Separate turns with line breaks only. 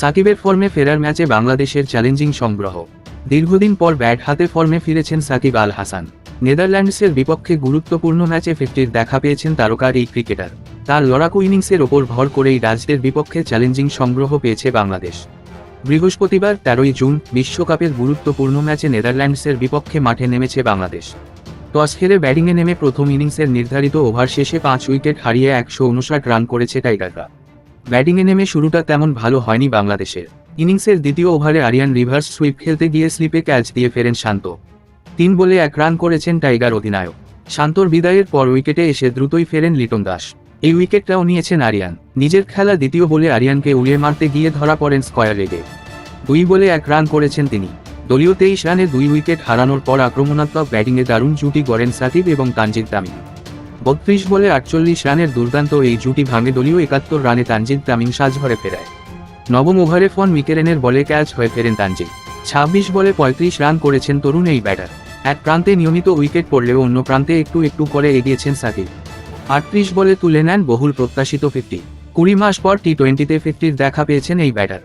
সাকিবের ফর্মে ফেরার ম্যাচে বাংলাদেশের চ্যালেঞ্জিং সংগ্রহ। দীর্ঘদিন পর ব্যাট হাতে ফর্মে ফিরেছেন সাকিব আল হাসান। নেদারল্যান্ডসের বিপক্ষে গুরুত্বপূর্ণ ম্যাচে ফিফটির দেখা পেয়েছেন তারকার এই ক্রিকেটার। তার লড়াকু ইনিংসের ওপর ভর করেই রাজদের বিপক্ষে চ্যালেঞ্জিং সংগ্রহ পেয়েছে বাংলাদেশ। বৃহস্পতিবার তেরোই জুন বিশ্বকাপের গুরুত্বপূর্ণ ম্যাচে নেদারল্যান্ডসের বিপক্ষে মাঠে নেমেছে বাংলাদেশ। টস হেরে ব্যাটিংয়ে নেমে প্রথম ইনিংসের নির্ধারিত ওভার শেষে পাঁচ উইকেট হারিয়ে একশো উনষাট রান করেছে টাইগাররা। ব্যাটিংয়ে নেমে শুরুটা তেমন ভালো হয়নি বাংলাদেশের। ইনিংসের দ্বিতীয় ওভারে আরিয়ান রিভার্স সুইপ খেলতে গিয়ে স্লিপে ক্যাচ দিয়ে ফেরেন শান্ত। তিন বলে এক রান করেছেন টাইগার অধিনায়ক। শান্তর বিদায়ের পর উইকেটে এসে দ্রুতই ফেরেন লিটন দাস। এই উইকেটটাও নিয়েছেন আরিয়ান। নিজের খেলা দ্বিতীয় বলে আরিয়ানকে উড়িয়ে মারতে গিয়ে ধরা পড়েন স্কয়ার রেগে। দুই বলে এক রান করেছেন তিনি। দলীয় তেইশ রানে দুই উইকেট হারানোর পর আক্রমণাত্মক ব্যাটিংয়ে দারুণ জুটি গড়েন সাকিব এবং তানজিদ তামিম বত্রিশ বলে আটচল্লিশ রানের দুর্দান্ত এই জুটি ভাঙে দলীয় একাত্তর রানে তানজিদ তামিম সাজঘরে ফেরায়। নবম ওভারে ফন মিকেরেনের বলে ক্যাচ হয়ে ফেরেন তানজিদ। ছাব্বিশ বলে পঁয়ত্রিশ রান করেছেন তরুণ এই ব্যাটার। এক প্রান্তে নিয়মিত উইকেট পড়লেও অন্য প্রান্তে একটু একটু করে এগিয়েছেন সাকিব। আটত্রিশ বলে তুলে নেন বহুল প্রত্যাশিত ফিফটি। কুড়ি মাস পর টি টোয়েন্টিতে ফিফটির দেখা পেয়েছেন এই ব্যাটার।